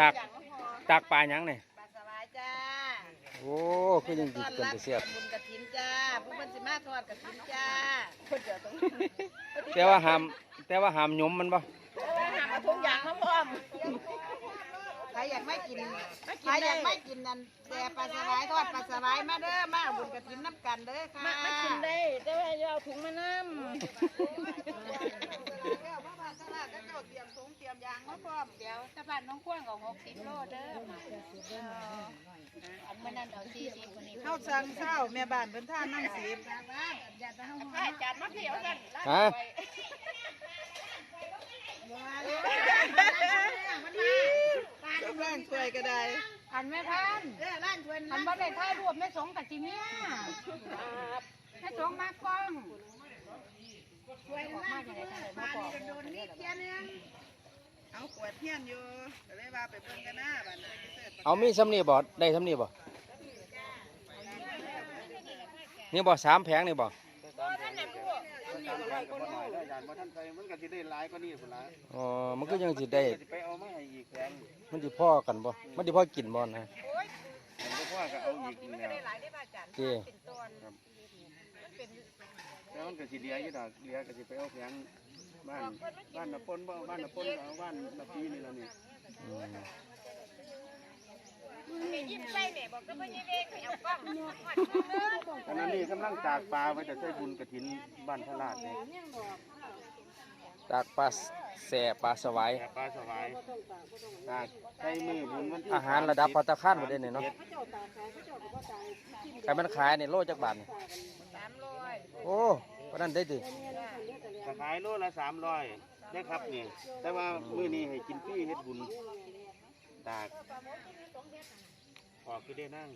ตักอย่างก็พอตักปลาหยังเนี่ยปลาสวายจ้าโอ้คือยังจิตกันไปเสียบ บุญกระถินจ้าผู้คนสิมาทอดกระถินจ้าคนเดียวตรงแต่ว่าหามแต่ว่าหามยมมันบ่หามาทุกอย่างมาพร้อมใครอยากไม่กินใครอยากไม่กินนั่นแต่ปลาสวายทอดปลาสวายมาเด้อมาบุญกระถินน้ำกันเด้อค่ะมามากินได้แต่ว่าเอาถุงมาน้ำเตรียมถุงเตรีย มาพร้อมเดี๋ยวสะพานน้องกว้างของหกสิบโลเด้ออันเมื่อนั้นเอาสี่สิบคนนี้เข้าสั่งข้าแม่บ้านเพิ่นท่านนั่งสีบถ้าจัดมาเที่ยวกันฮะกำลังช่วยก็ได้อันแม่ท่านเออร้านวันบ่ได้ถ่ายรูปแม่สงกับจิเมียแม่สงมากล้องช่วยร้านช่วยปลานี่โดนนิดเดียวนึง เอาขวดเทียนอยู่ก็เลยว่าไปเบิ่งกันหน้าบ้านเลยไปเสิร์ชเอามีสำนีบ่ได้สำนีบ่นี่บ่สามแผงนี่บ่มันก็สิได้หลายกว่านี้พุ่นล่ะอ๋อมันก็ยังสิได้สิไปเอามาให้อีกแพงมันสิพ่อกันบ่มันสิพ่อกินบ่นะมันก็พ่อก็เอาอีกนี่แหล้วเจ้แล้วมันก็สิเหลืออยู่ดอกเหลือก็สิไปเอาแพง บ้านบ้านน่ะปนบ่บ้านน่ะปนก็เอาบ้านน่ะปีนี่ล่ะนี่อืมยิ้มใส่แม่บอกก็ไม่ยิ้มเองเอากล้องขณะนี้กำลังตากปลาไว้จะใช้บุญกฐินบ้านพระราชนี่ตากปลาแส่ปลาสวายแต่ปลาสวายตากใช้มือบุญวันที่อาหารระดับภัตตาคารบ่ได้นี่เนาะใครมันขายนี่โลจักบาทนี่โอ้ปานนั้นได้ดิก็ ขายโลละ300ได้ครับนี่แต่ว่ามื้อนี้ให้กินฟรีเฮ็ดบุญตากออกคือได้นั่ง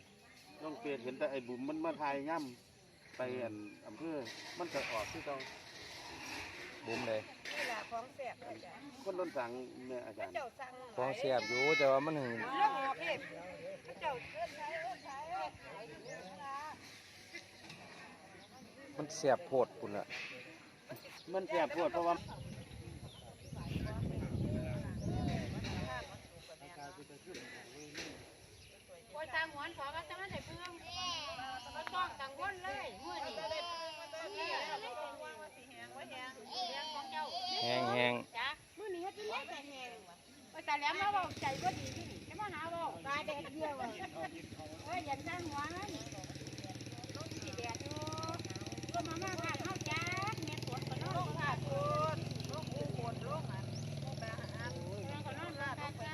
ต้องเปลี่ยนเห็นแต่ไอ้บุ๋มมันมาทายย่ำไปอันอำเภอมันก็ออกที่เก่าบุ้มเลยของแซ่บจ้ะคนต้นสั่งแม่อาจารย์เจ้าสั่งของเสียบอยู่แต่ว่ามันหึงลงออกเองเจ้าเกินใช้ใช้มันเสียบโพดพุ่นละ มันแสบปวดเพราะว่าโอ้ยทางหวนขอก็จะมาใส่เพื่องก็ต้องกังวลเลยเมื่อนี้แห้งแห้งจ้ะมื่อนี้เฮ็ดเป็นแรกแต่แหงว่าแต่แล้วมาบอกใจก็ดีขึ้นจะมาหาบอกตาแดดเดียวเอ้ยอย่าจ้างหัวมันลมสีแดดอยู่ก็มามาค่ะเข้าจ้าเมียสวนก็นอนค่ะ คนลูกอูโคนลูกอะลูกอาหาร ก็นอนค่ะจ้า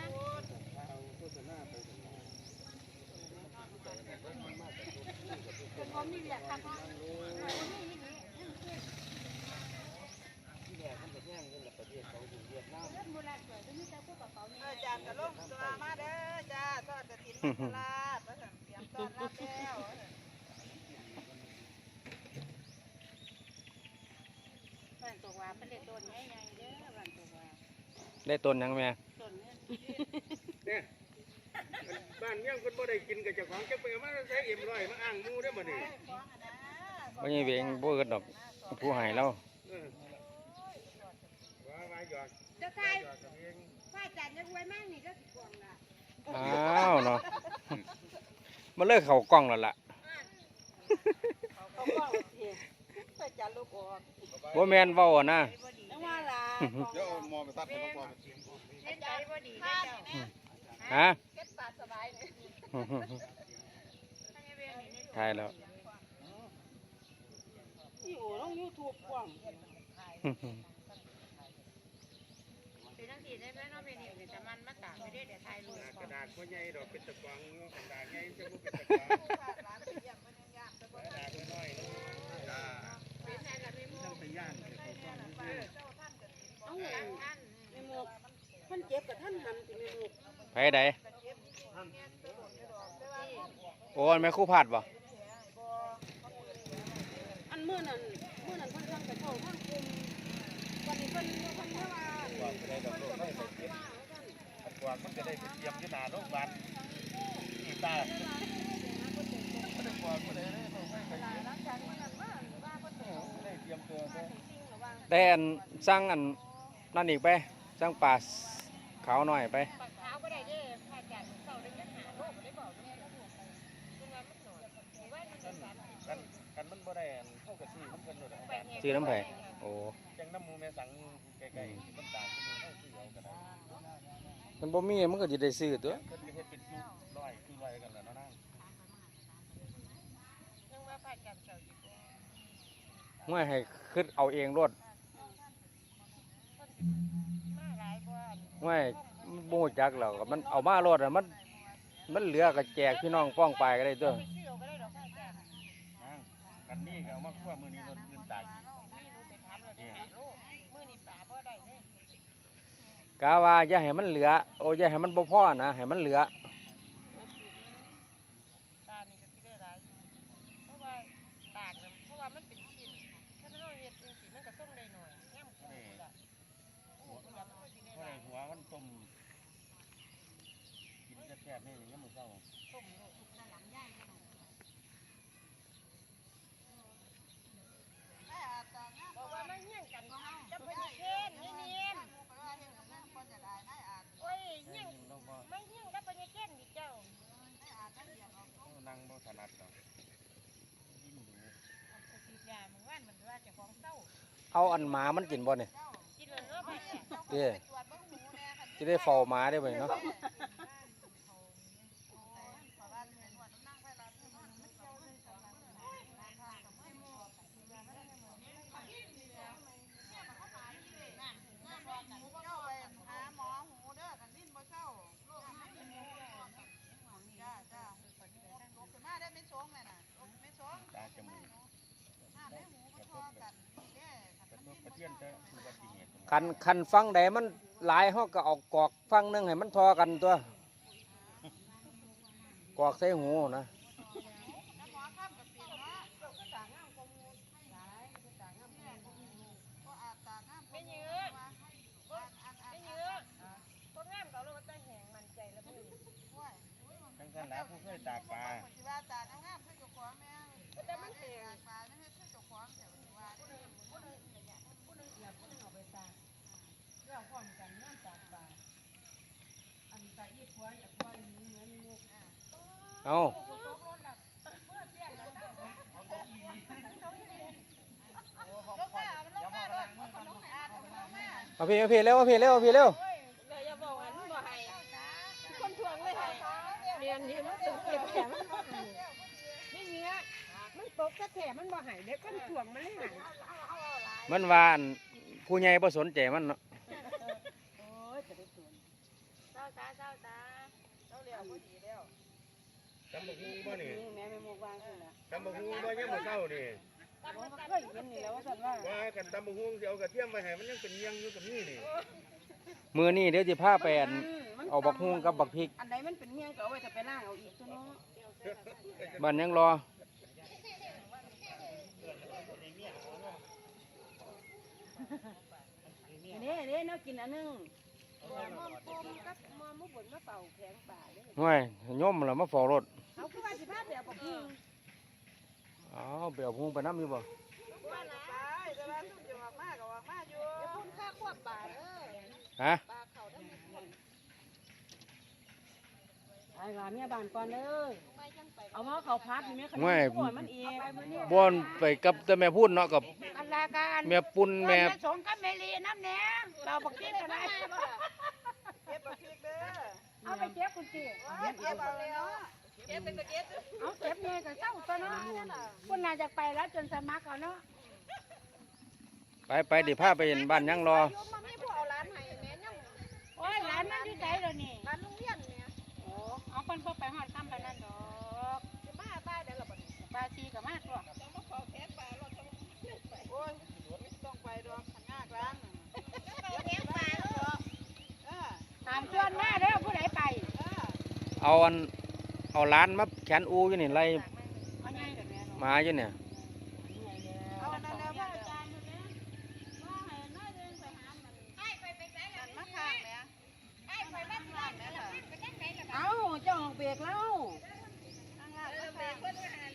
ผมนี่แหละค่ะพ่อนี่นี่อาจารย์ก็ลงตัวมาเด้อจ้าทอดกระถิ่นตลาดประสันเตรียมต้อนรับแล้วบ้านตัวว่าเป็นเด็กต้นใหญ่ๆเด้อบ้านตัวว่าได้ต้นหยังแม่ต้นนี้เนี่ย บ้านเมี่ยงคนบ่ได้กินกับเจ้าของจะไปเอามาใช้เอ็มร้อยมาอ้างหมูได้บ่นี่บ่ยังเวงบ่เกิดดอกผู้ให้เราเออว่าว่าหยอกเจ้าไทยหยอกกันเองพระอาจารย์จะรวยมากนี่ก็สิกวงละอ้าวเนาะมันเลิกเข้ากล้องแล้วล่ะเขาก็เองอาจารย์ลูกออกบ่แม่นเว้าอะนะจังว่าล่ะเดี๋ยวมองไปตัดให้พ่อเล่นใจบ่ดีเด้อเจ้า ฮะเก็บปลาสบายเลยถ่ายแล้วนี่โอ้ลงยูทูบกว้างเป็นจังซี่ได้ไหมเนาะเป็นนี่แต่มันมาตากไปได้เดี๋ยวถ่ายรูปกระดาษบ่ใหญ่ดอกเป็นตะกวางเนาะกระดาษใหญ่จะบ่เป็นตะกวางกระดาษน้อยๆเนาะจ้าต้องไปย่างให้เขาฟังซื่อเอาไงในหมวกท่านเจ็บกับท่านหันสิในหมวก ไปใดโอ้ยแม่ครู่พาดบ่อันมื่อนั้นมื่อนั้นเพิ่นทำกระเช้าทางกลุ่มวันนี้เพิ่นเพิ่นเมื่อวานกวางก็ได้ดอกโลกได้ไปเก็บกวางมันก็ได้ไปเตรียมอยู่หน้าโรงพยาบาลนี่ตาบ่ได้กวางบ่ได้ได้ต้องไปไปเตรียมตัวได้อันสั่งอันนั่นอีกไปสั่งปลาขาหน่อยไป ปากขาวบ่ได้เด้อ ซื้อน้ำไผ่โอ้จังน้ำหมูแม่สังใกล้ๆที่มันตากที่มันเอาซื้อเอาก็ได้มันบ่มีมันก็จะได้ซื้อตัวเพิ่นก็เฮ็ดเป็นลูกร้อยคือร้อยกันแล้วเนาะนางยังว่าพากันเจ้าอยู่ห้วยให้คิดเอาเองรถมาหลายกว่าห้วยมันบ่รู้จักแล้วก็มันเอามารถอะมัน มันเหลือก็แจกพี่น้องป้องไปก็ได้ตัวไกันนี่ก็เอามาคั่วมือนี้รถเงินตายเด้อลูกมื้อนี้ป่าบ่ได้เด้กาว่าอย่าให้มันเหลือ โอ้อย่าให้มันบ่พอนะให้มันเหลือ ตานี่ก็สิได้หลายอยู่เพราะว่าตากน่ะเพราะว่ามันเป็นชิ้นถ้าเฮาเฮ็ดจังซี่มันก็ส่งได้หน่อยย่ำคู่ล่ะโอ้ยมันสิได้ เพราะ ห ใน ลาย หัวมันต้มกินแซ่บๆนี่ยังมื้อเช้า ต้มลูกบอกว่ามาเฮียงกันจะไปเช่นนี่เนียนโอ้ยเฮียง เราก็ ไม่เฮียงกับไปเช่นดิเจ้า นั่งบ่ ถนัดดอกยิ่งดูสีดยามึงว่านมันว่าเจะของเศร้าเอาอันหมามันกินบ่เนี่ยกินเลยเนาะไปเนี่ยเด้จะได้เฝ้าหมาได้บ่เนาะ ตาจมูกกระทบกระ พี้ยนแต่อุบัติเหตุคันคันฟังใดมันหลายเฮาก็เอากอกฟังหนึงให้มันทอกันตัว กอกใส่หูนะไม่เยอะไม่เยอะคนงามเขาเราก็จะแหงมันใจแล้วมึ งทั้งท่านหลายผู้เคยตากปลาแต่มันแหงเรื่องความกันน้ำตาปลาอันตาอีผัวอยากว่าอย่างนี้เหมือนมุกเอาเอาพี่เอาพี่เร็วเอาพี่เร็วเอาพี่เร็วเลยอย่าบอกอันบ่ให้คนทวงเลยให้เรียนนี่มันตกเก็บแถมมันบ่ให้ไม่เงี้ยมันตกกระแถมมันบ่ให้เด็กคนทวงมันเลยให้มันว่าอัน ผู้ใหญ่บ่สนใจมันเนาะโอ้ยจะได้สวนเจ้าตาเจ้าตาเจ้าเลี้ยวพอดีแล้วจำบักฮุงบ่นี่แม่ไม่มกวางขึ้นนะจำบักฮุงบ่ยังมื้อเช้านี่เคยเห็นนี่แล้วว่าสันว่าว่ากันตำบักฮุงสิเอากระเทียมไปให้มันยังเป็นเยียงอยู่กับนี่นี่มือนี่เดี๋ยวสิพาไปอันเอาบักฮุงกับบักพริก อันใดมันเป็นเมี่ยงก็เอาไว้จะไปล่างเอาอีกตัวเนาะบ้านยังรอ เด้เด้เนาะกินอันนึงมอมปมกับมอมมุบนมะเป่าแข็งป่าเด้ห่วยโย่มแล้วมาฟอรถเอาคือว่าสิพาไปเอาปะพึ่งอ้าวไปเอาบักฮุงไปน้ำอยู่บ่ว่านะแต่ว่าทุกอย่างมากก็ว่ามาอยู่เดี๋ยวพุ่นค่าควบป่าเด้อฮะป่าเขาได้หมด ไอ้ว่าเมียบ้านก่อนเด้อเอามาเขาพัดนี่แม่ขนมห่วยก่อนมันเองไปมื้อนี้บ่อนไปกับแต่แม่พูดเนาะกับอันลาการแม่ปุ่นแม่สงกับเมลีน้ำแหนงเราบักเก็บกันได้เอาไปเก็บคุณจีเก็บเอาแล้วเก็บเป็นเก็บเอาเก็บเนี่ยก็เศร้าตัวเนาะคุณน่าจะไปแล้วจนสมัครเอาเนาะไปไปเดี๋ยวพาไปเห็นบ้านยังรอ มันไม่พอเอาร้านให้แม่ยังโอ้ยร้านมันอยู่ไหนเดี๋ยวนี้ร้านโรงเรียนเนี่ยโอ้เอาคนพวกไปหอดคำไปนั่นดอกจะมาบ้านเดี๋ยวเราบ้านซีกับมาตัวโอ้ยต้องไปดอกขันงากร้านเก็บปลาตามชวนมาเด้อผู้ใดไป เอาอันเอาร้านมาแขนอูอยู่นี่ไล่เอาไงเดี๋ยวแม่หมาอยู่เนี่ยเอาอันนั้นแล้วว่าอาจารย์อยู่เนี่ยว่าให้น้อยเดินไปหามันให้ไปไปไหนล่ะมาข้างเนี่ยให้ไปบ้านข้างเนี่ยล่ะไปจังไหนล่ะเอาเจ้าของเบรกแล้วเออเบรกเพิ่นว่าหัน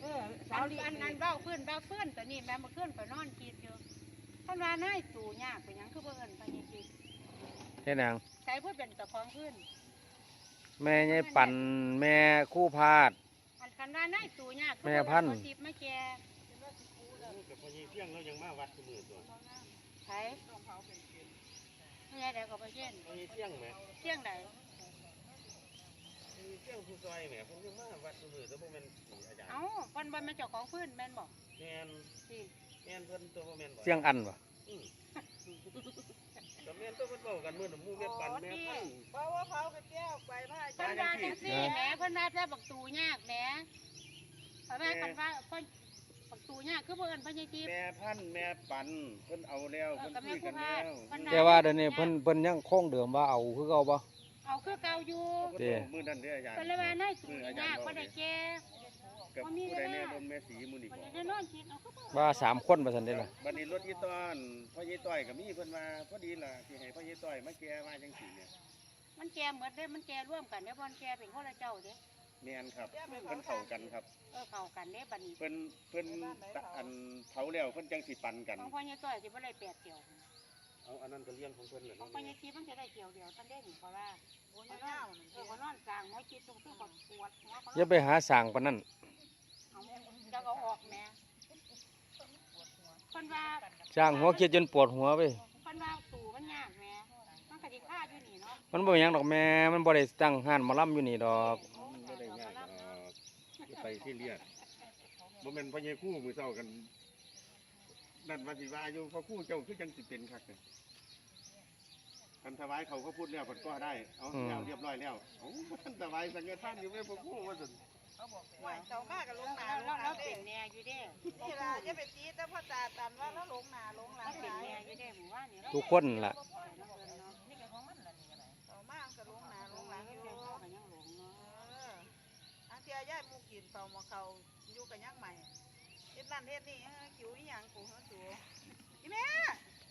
เออสาวลีอันนั้นเบ้าขึ้นเบ้าขึ้นแต่นี่แม่มาขึ้นไปนอนกินอยู่ท่านว่าน่ายตู่ยากไปหยังคือเบิ่นไปนี่สิเท่นางใช้พูดเป็นตะของขึ้น แม่ยายปั่นแม่คู่พาด อันคันว่าน่ายตู่ยากแม่พันธุ์สิบมาแก่กับพอยีเที่ยงเรายังมาวัดทุกมือตัวไผไม่ใช่เดี๋ยวก็ไปเช่นพอยีเที่ยงไหมเที่ยงใดพอยีเที่ยงผู้ซอยแหมเพิ่นยังมาวัดทุกมือแต่พวกมันอาจารย์เอ้าคนบนมันเจ้าของพื้นแม่นบอกแม่นสิแม่นเพิ่นตัวบ่แม่นบ่เสียงอันวะอืม ก็แม่นตัวเพิ่นเว้ากันมื้อน่ะหมู่แม่ปันแม่พันเพราะว่าเขาก็แก้วไปพระอาเพิ่จานรย์ว่าจังซี่แหมเพิ่นว่าแต่บักตูยากแหมเพราะว่าคันว่าเพิ่นบักตูยากคือเพิ่นเพิ่นยังจีบแม่พันแม่ปันเพิ่นเอาแล้วเออเพิ่นกับคุแม่ยกัผู้นพาแล้วเพิ่นแต่ว่าเดี๋ยวนี้เพิ่นเพิ่นยังคงเดิมว่าเอาคือเก่าบ่เอาคือเก่าอยู่เพิ่นเอามื้อนั้นเด้ออาจารย์เพิ่นเลยว่าน้อยตูยากบ่ได้แก่ กับผู้ใดแน่บนแม่สีมื้อนี้บ่บ่ได้นอนคิดเอาคือบ่ว่าสามคนว่าซั่นเด้ล่ะบัดนี้รถอีต้อนพ่อยีต้อยก็มีเพิ่นว่าพอดีล่ะสิให้พ่อยีต้อยมาแก้ว่าจังซี่เนี่ยมันแก่หมดเด้มันแก่ร่วมกันเด้บ่แก่เป็นคนละเจ้าเด้แม่นครับเพิ่นเข้ากันครับเออเข้ากันเด้บัดนี้เพิ่นเพิ่นตะอันเผาแล้วเพิ่นจังสิปันกันของพ่อใหญ่ต้อยสิบ่ได้แปดเกี่ยวเอาอันนั้นก็เลี้ยงของเพิ่นแหละของเนาะพ่อใหญ่ทีมันจะได้เกี่ยวเดียวท่านได้หนิเพราะว่าโอ้ยเจ้าเออเขานอนกลางหมอคิดตรงที่เขาปวดหัวเขาอย่าไปหาสร้างปานนั้น เอาจะเอาออกแหม่คนว่าสร้างหัวเกียดจนปวดหัวไปคนว่าตู่มันยากแหม่มันก็สิฆ่าอยู่นี่เนาะมันบ่มีหยังดอกแม่ มันบ่ได้ตั้งห้านหมาล่ำอยู่นี่ดอก มันบ่ได้ยากดอกไปที่เลียดบ่แม่นพ่อใหญ่คู่มื้อเช้ากัน นั่นว่าสิว่าอยู่พ่อคู่เจ้าคือจังสิเป็นคักเนี่ยคันถวายเขาก็พูดแล้วเพิ่นก็ได้ เอาแล้วเรียบร้อยแล้วเอ้าบ่ทันถวายสังฆทานอยู่แม่พ่อคู่ว่าซั่นไหวเจ้ามากกับลงหนาแล้วลแล้วงหเรานาเป็เด้นแน่อยู่เด้นี่ล่ะจะไปตีแต่พ่อตาตันว่าแล้วลงหนาลงหลัเรางหเป็นลายแน่อยู่เด้หมู่ว่านี่เราทุกคนล่ะเนาะเอามากกับลงหนาลงหลังอยู่เจ้าก็ยังหลงเนาะเอออันเทียย่ายมูกินเป่ามาเขาอยู่กับยักษ์ใหม่เฮ็ดนั่นเฮ็ดนี่เออคิวอีหยังกูเฮาสูอีแม่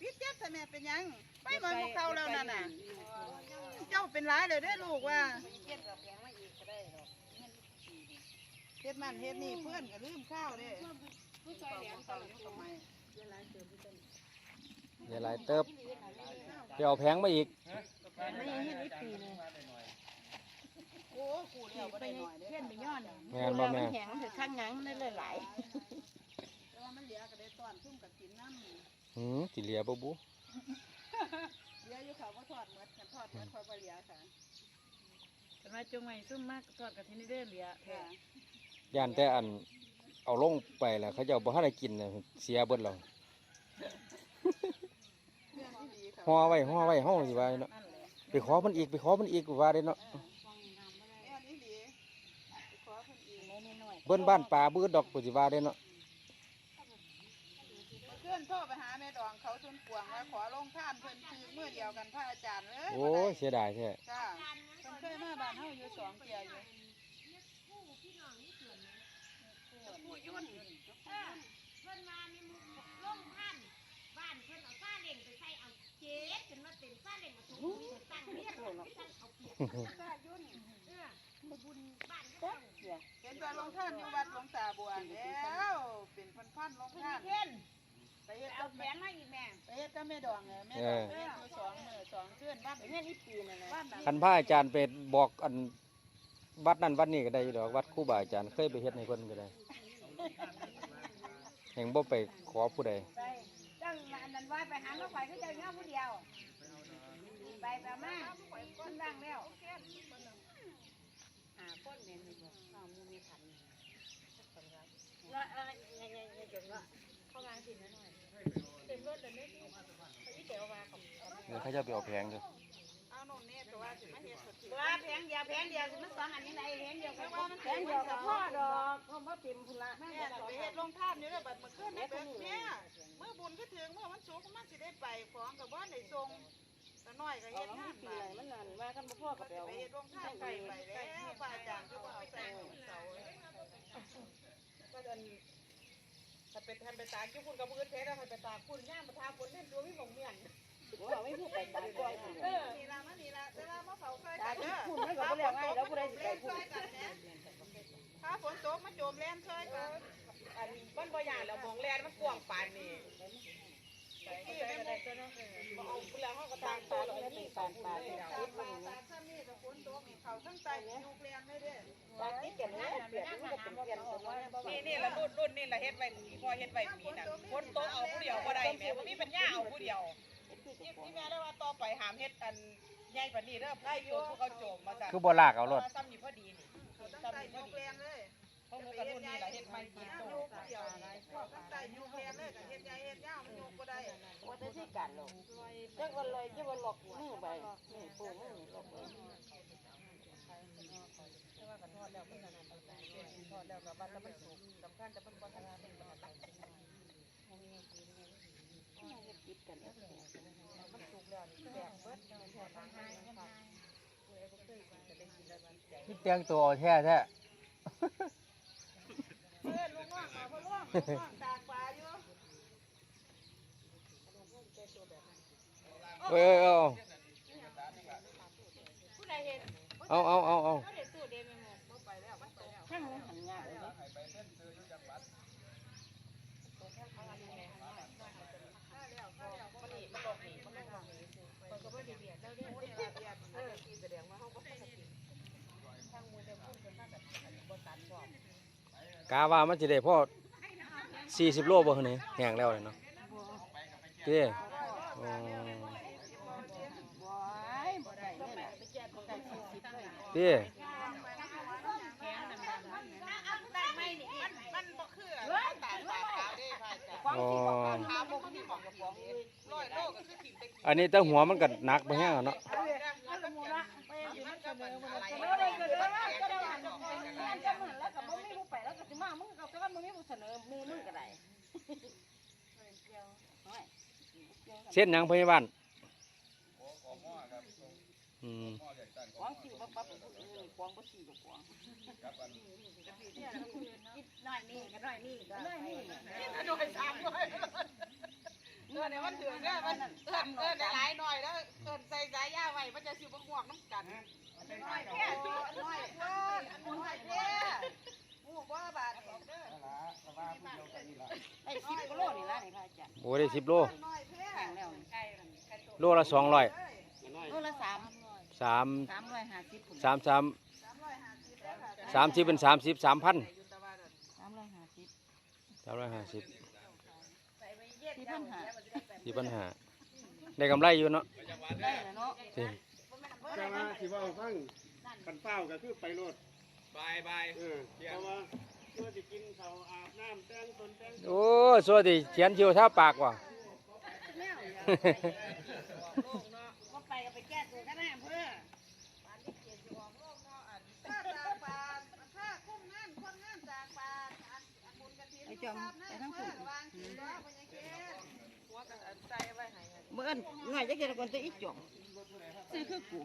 พี่เจ็บแต่แม่เป็นหยังไปบ่มาเขาแล้วนั่นน่ะ เจ้าเป็นร้ายเลยได้อลูกว่าเฮ็ดนั่นเฮ็ดนี่เพื่อนก็ลืมข้าวเด้ผู้ชายแหลมตลอดทำไมอย่าหลายเติบไปเอาแผงมาอีกไม่เห็นอีปีนึงโอ้กูเลี้ยวได้หน่อยเพี้ยนไปย้อนแม่นบ่แม่แข็งถือข้างหยังได้เลยหลายแต่ว่ามันเหลือก็ได้ตอนซุ่มกับกินน้ำหืมสิเหลียบ่บุเหลืออยู่เขาบ่ทอดหมดกันทอดหมดค่อยบ่เหลือค่ะแต่ว่าจงไว้ซุ่มมากทอดกับที่นี่เด้อเหลียค่ะ ย่านแต่อันเอาลงไปแล้วเขาเจ้าบ่ทันได้กินน่ะเสียเบิดแล้วเรื่องที่ดีค่ะห่อไว้ห่อไว้เฮาสิว่าเนาะนั่นแหละไปขอเพิ่นอีกไปขอเพิ่นอีกว่าได้เนาะเรื่องที่ดีไปขอเพิ่นอีกเบิ่นบ้านป่าบื้อดอกกูสิว่าได้เนาะเมื่อคืนโทรไปหาแม่ดองเขาชนกวางว่าขอลงท่านเพิ่นคือมื้อเดียวกันพระอาจารย์เลยโอ้ยเสียดายแท้จ้าเพิ่นเคยมาบ้านเฮาอยู่สองเที่ยอยู่ ผู้ยุ่นเออเพิ่นมามีมุกล่มท่านบ้านเพิ่นเอาซาเล้งไปใส่เอาเจ๊จนว่าเต็มซาเล้งมาถูกตั้งเรียกตั้งเอาเปียกซายุ่นเออบุญบ้านเพิ่นเห็นว่าลงท่านอยู่วัดหลวงตาบัวแล้วเป็นพันๆลงท่านเพิ่นไปเฮ็ดเอาแหวแม่นมาอีกแม่ไปเฮ็ดกับแม่ดองเนี่ยแม่ดองเฮ็ดอยู่สองมือสองคืนบ้านเฮ็ดอีปีนั่นแหละบ้านนั้นคันพระอาจารย์ไปบอกอันวัดนั้นวัดนี้ก็ได้อยู่ดอกวัดครูบาอาจารย์เคยไปเฮ็ดให้เพิ่นก็ได้ แห่งบ่ไปขอผู้ใดไปจังอันนั้นว่าไปหาลูกไฟคือเจ้าเงาผู้เดียว ไปไปมาคนดังแล้วหาคนแม่นนี่บ่เอามูมีขันแล้วอะไรยังๆๆจนว่าเข้างานสินะหน่อยเต็มรถเลยนี่พี่เต๋อว่ากับเดี๋ยวเขาจะไปเอาแผงอยู่ เอาโน่นนี่ตัวว่าสิมาเฮ็ดสุดที่ว่าแพงเดียวแพงเดียวมันสองอันนี้ไหนแพงเดียวกับพ่อมันแพงเดียวกับพ่อดอกพ่อมาเต็มพุ่นละแม่น่ะไปเฮ็ดลงท่านอยู่แล้วบัดมื้อคืนนี่เป็นแม่เมื่อบุญก็ถึงเมื่อวันศุกร์มันสิได้ไปของกับบ่ได้ส่งตะน้อยก็เอาเฮ็ดน้ำงานปีไปไหนมันนั่นว่ากันพ่อกับไปเดียวเฮ็ดลงท่านไปไปแล้วพระอาจารย์ก็บ่เอาใส่เสาก็อันถ้าเป็นทันไปตากอยู่คุณกับมื้อเทศแล้วไปตากคุณย่ามประทาฝนเล่นตัวมีของเมียน ว่าไม่พูดไปตามกล้องเออนี่ละมันนี่ละแต่ว่ามาเผาเคยกันเด้อคุณไม่อกเรื่องง่ายแล้วผู้ใดสิไปพูดถ้าฝนตกมาโจมแล่นเคยกันอันมันบ่ยากแล้วมองแลนมันกว้างปานนี้ที่แม่หมูเอาเวลาเฮาก็ตามตัวแล้วไม่เป็นปานปานเป็นตาคิดปมัลานตาซ้ำนี่ก็ฝนนี่นี่ละรุ่นรุ่นนี่ละเฮ็ดไว้พอเฮ็ดไว้ปีน่ะคนโตเอาผู้เดียวบ่ได้แม่บ่มีปัญญาเอาผู้เดียว ที่ที่แม่ได้ว่าต่อไปหามเฮ็ดอันใหญ่ปานนี้เด้อไผโจมพวกเขาโจมมาจ้ะคือบ่ลากเอารถซ้ำนี่พอดีนี่ซ้ำนี่พอดีเพราะหนูกับรุ่นนี่ละเฮ็ดไม่กี่โตเดียวนี่ว่าจะที่กันหรอกจักวันลอยจะวันหลอกมือไปนี่ปูมือหลอกมือแต่ว่าก็ทอดแล้วเพิ่นนั่นน่ะทอดแล้วก็บัดแล้วมันสุกสำคัญแต่เพิ่นบ่ทันเป็นบ่ทัน คิดกันแล้วมันสุกแล้วนี่แซ่บเบิดมันทางให้ค่ะเอ้ยบ่เคยกินจะได้กินแล้วติดใจนี่แตงตัวแท้แท้เพื่อนลูกน้องเอาพ่อลูกลูกน้องตากปลาอยู่เอ้ยเอาเอาเอาเอาเอาช่างหันยากเลย มันนี่มันบอกนี่มันไม่ทำนี่สิมันก็บ่ได้เบียดแล้วเด้อนี่ล่ะเบียดเออที่แสดงว่าเฮาบ่ทันได้กินทางมูลเดียวพูดเพิ่นมาก็บ่ตันชอบกาว่ามันจะได้พอ40โลบ่คือนี่แห้งแล้วเลยเนาะเด้อ๋อบ่ายบ่ได้เลยล่ะไปแจกบ่ได้สี่สิบเลย เด้ มันมันบ่คือมันตากตากขาวเด้พระอาจารย์ อ๋อ ขาวบ่มีบอกกับของเองร้อยโลก็คื อันนี้แต่หัวมันก็หนักไปแห้งแล้วเนาะมันละมูละไปอยู่มันเสนอมันอะไรบ่ได้เนาะเส้นอมือมึงเส้นหยังพยาบาลอืมควงสิบปั๊บควงบ่สิบควงน้อยนี่ก็น้อยนี่ก็น้อยนี่หน่อยสามหน่อย เออเนี่ยมันถือเนี่ยมันเอิ้นเอิ้นหลายหน่อยแล้วเอิ้นใส่สายยาไว้มันจะสิบ่ห่วงน้ำกันน้อยแค่น้อยเพิ่นน้อยแค่หมู่บ่บาดเด้อไอ้สิบกิโลนี่ล่ะนี่ค่ะอาจารย์โอ้ได้10โลน้อยแค่แข่งแล้วโลละ200โลละสาม3สามร้อยห้าสิบพุ่น3 3 30เป็น30 3,000สามพันสามร้อยห้าสิบ350สี่ พันห้าสี่ปัญหาได้กำไรอยู่เนาะได้แล้วเนาะสิแต่ว่าที่ว่าฟังคันเฝ้าก็คือไปโลดบายบายเออเพราะว่าเพื่อจะกินเขาวอาบน้ำแต่งตนแต่งโอ้สวัสดีเขียนคิวท่าปากว่ะก็ไปก็ไปแก้ตัวกันนะเพื่อถ้าตากปาดถ้าคุ้มงานคนงานตากปาดอันอันบุญกระถิ่นไอ้จอมไปทั้งคู่วา ใส่ไว้ให้เมื่อหน่อยจะเกิดก่อนจะอีจ่องซื้อคือกู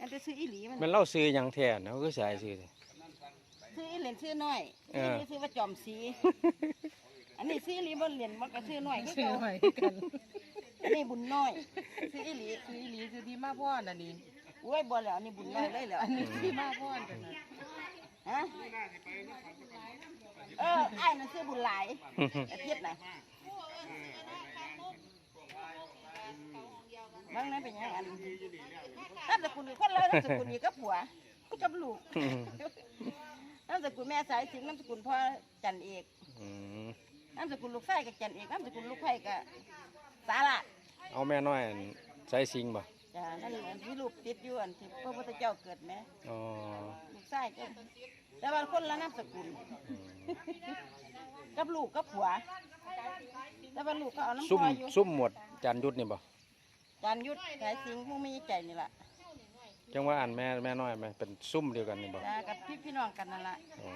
อันจะซื้ออีหลีมันมันเล่าซื้อหยังแท้นะเขาคือสายซื้อแท้ซื้ออีเหรียญซื้อน้อยเออซื้อซื้อว่าจอมสี อันนี้ซื้ออีหลีบนเหรียญมันก็ซื้อน้อยคือซื้อเก่าหน่อยกันอันนี้บุญน้อย ซื้ออีหลีซื้ออีหลีซื้อที่มาพ่อน่ะนี่โอ้ยบ่แล้วอันนี้บุญน้อยเลยแล้วอันนี้ที่มาพ่อกันนะฮะเออไอ้นั่นซื้อบุญหลายไอ้เพียดน่ะ บางนั้นเป็นยังไงนามสกุลคนเลยนามสกุลนี้กับผัวกับลูกนามสกุลแม่สายสิงห์นามสกุลพ่อจันเอกอืมนามสกุลลูกไส้กับจันเอกนามสกุลลูกไผ่กับสาระเอาแม่น้อยอันใส่สิงบ่จ้านั่นอันที่รูปติดอยู่อันที่พระพุทธเจ้าเกิดไหมอ๋อลูกไส้ก็แต่ว่าคนละนามสกุลอืมกับลูกกับผัวแต่ว่าลูกก็เอาน้ำซุ่มพ่ออยู่ซุ่มหมวดจันยุทธนี่บ่ จานยุทธสายสิงห์ผู้มีใจนี่แหละจังว่าอันแม่แม่น้อยไหมเป็นซุ่มเดียวกันนี่บ่จ้ากับพี่พี่น้องกันนั่นแหละอ๋อ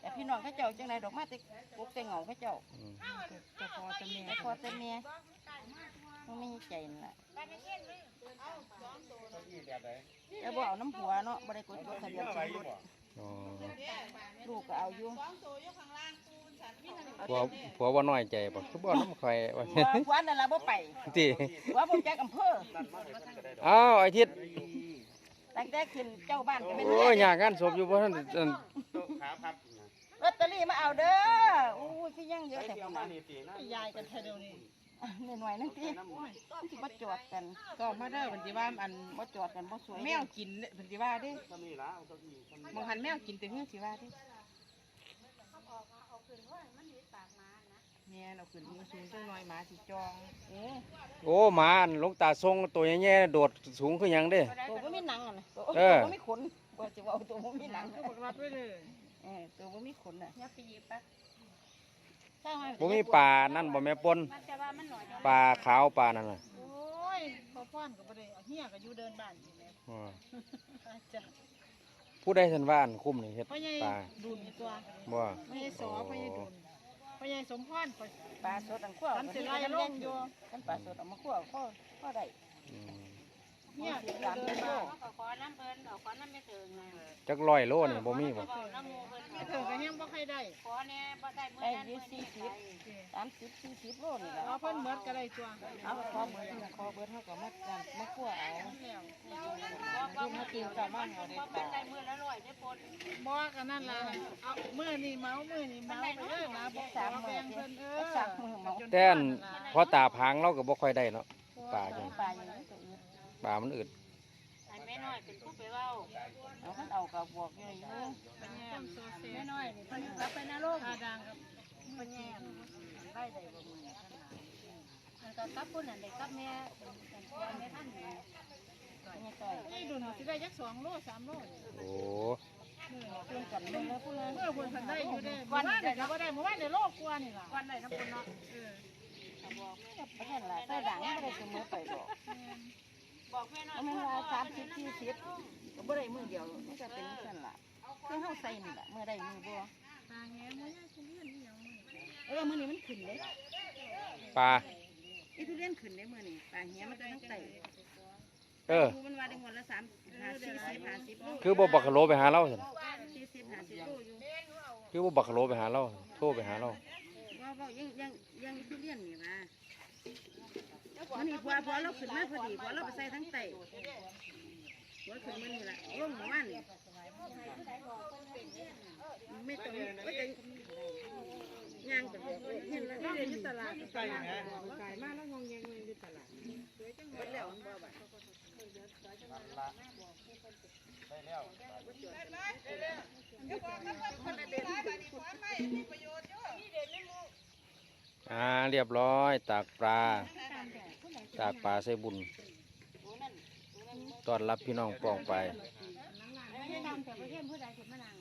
แต่พี่น้องเขาเจ้าจังไรดอกไม้แต่กุกแต่เหงาเขาเจ้าอืมจะพอจะเมียพอจะเมียผู้มีใจนี่แหละจะบ่เอาน้ำผัวเนาะบ่ได้กดจดทะเบียนสมรสอ๋อลูกก็เอาอยู่ ผัวผัวว่าน้อยใจบ่คือบ่น้ำข่อยว่าผัวผัวนั่นล่ะบ่ไปติผัวผมจากอำเภออ้าวไอ้ทิศตั้งแต่ขึ้นเจ้าบ้านก็เป็นโอ้ยอยากงานศพอยู่บ่ทันอันโต๊ะขาพับนะลอตเตอรี่มาเอาเด้ออู้ยคือยังเยอะแต่เที่ยวพุ่นมาน่ะนี่ตีนะยายกันเธอเดียวนี้หน่อยๆนั่นที่มันสิบ่จอดกันก็มาเด้อเพิ่นสิว่าอันบ่จอดกันบ่สวยแมวกินเด้เพิ่นสิว่าเด้ก็มีละก็มีก็มีบางหันแมวกินแต่เฮือสิว่า เด้แม่นเอาขึ้นมือสูงจังหน่อยหมาสิจองเอ๊ะโอ้หมาอันหลวงตาทรงตัวแย่ๆโดดสูงคือหยังเด้ ตัวบ่มีหนังอะนะตัวเออบ่มีขนบ่สิว่าเอาตัวบ่มีหนังก็บอกว่าไปเลยเออตัวบ่มีขนน่ะอย่าไปหยิบปะบ่มีปลานั่นบ่แม่ปนมันจะว่ามันหน่อยเดียวปลาขาวปลานั่นน่ะโอ้ยพอพ่อนก็บ่ได้เอาเฮียก็อยู่เดินบ้านอยู่แหล้วอ่าจ้ะ ผู้ใดสันว่าอันคุ้มนี่เฮ็ดพ่อใหญ่ปลาดุนตัวบ่พ่อใหญ่สอพ่อใหญ่ดุนพ่อใหญ่สมพรพ่อปลาสดอันคั่วทำสิไล่ลงอยู่กันปลาสดเอามาคั่วคั่วคั่วได้อืมเนี่ยอยู่เดินบ้านเขาก็ขอน้ำเพิ่นเอาขอน้ำไม่ถึงนะจักร้อยโลนี่บ่มีบ่เอาน้ำ หมูเพิ่นไม่ถึงก็ยังบ่ค่อยได้ขอแน่บ่ได้มื้อได้นั้นยี่มื้อสินี้บไปสามสิบสี่สิบโลนี่แหละเอาเพิ่นเมิดก็ได้ตัวเอาขอเบิดนี่ขอเบิดเท่ากับมาจานมาคั่วเอาบอกว่ามื้อกินก็มันบ่เป็นได้มื้อละร้อยได้ปนบ่กันนั่นล่ะเอามื้อนี้เมามื้อนี้เมาไปเด้อหมาบ่ขอแบ่งเพิ่นเออสามมือเมาแต่อันพอตาพางเราก็บ่ค่อยได้เนาะปลาจังปลาอย่างนี้ตัวอื่นปลามันอึดให้แม่น้อยเป็นผู้ไปเว้า เอาขันเอากับบวกอยู่อยู่ต้นโซเซแม่น้อยนี่เพิ่นกลับไปนรกอาดังครับเพิ่นแย่ได้ได้บ่มื้ออันก็กลับพุ่นนั่นได้กลับแม่เป็นคนแม่ท่านนี่นี่ต่อยนี่ดุนสิได้จัก2โล3โลโอ้เพื่อนกันเลยแล้วพวกนั้นเมื่อเพิ่นเพิ่นได้อยู่เด้เมื่อวานนี่ก็บ่ได้เมื่อวานได้โลกว่านี่ล่ะวันได้น้ำพุ่นเนาะเออไม่เห็นละใส่ด่างไม่ได้เสมอไปหรอกบอกแม่น้อยเอามันว่าสามสิบสี่สิบ ก็บ่ได้มือเดียวมันจะเป็นสั่นล่ะคือเฮาใส่นี่แหละมือได้มือบ่ตาแงมื้อยากสิเรียนอีหยังมื้อเออมือนี้มันขึ้นเลยปลาอีทุเรียนขึ้นเลยมือนี้ปลาเหี้ยมันตั้งแต่เออมันว่าได้หมดละสามห้าสี่สิบห้าสิบโลคือบ่บักกะโลไปหาเราซั่นสี่สิบห้าสิบโลอยู่คือบ่บักกะโลไปหาเราโทรไปหาเราว่าว่ายังยังยังทุเรียนนี่มามันนี่พอพอเราขึ้นมาพอดีพอเราไปใส่ทั้งไต พอขึ้นมานี่ละลงหมู่บ้านนี่ไม่ต้องก็จะย่างไปบอกเลยเห็นแล้วเราเห็นอยู่ตตลาลาดดไก่นะไก่มาแล้วงงแงงเลยอยู่ตลาดแล้วมันบ่บ่อ่าเรียบร้อยตากปลา ตากปลาใส่บุญ ต้อนรับพี่น้องปองไป ไม่ได้ทำแต่ประเทศผู้ใดสิมะนั่ง